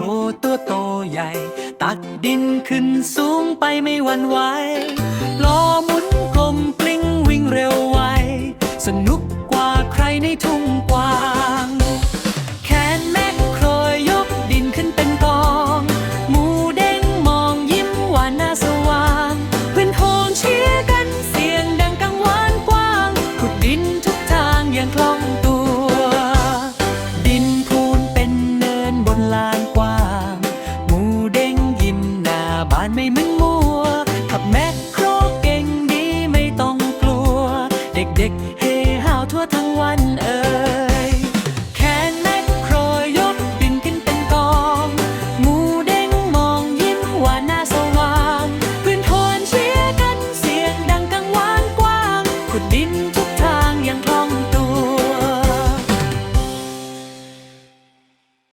ครูตัวโตใหญ่ ตักดินขึ้นสูงไปไม่หวั่นไหวล้อมุนกลมปลิ้งวิ่งเร็วไว สนุกกว่าใครในทุ่งกว้างแขนแม่โครยยกดินขึ้นเป็นกอง หมูเด้งมองยิ้มหวานหน้าสว่างเพื่อนโฮงเชียร์กันเสียงดังกังวานกว้างขุดดินทุกทางอย่างคล่องานไม่เมึนมัว ขับแมคโครเก่งดีไม่ต้องกลัว เด็กๆเฮฮาวทั่วทั้งวันเอ่แค่แมคโครยกบินขึ้นเป็นกองหมูเด้งมองยิ้มหวานหน้าสว่างพื้นโทนเชียร์กันเสียงดังกังวานกว้างขุดดิน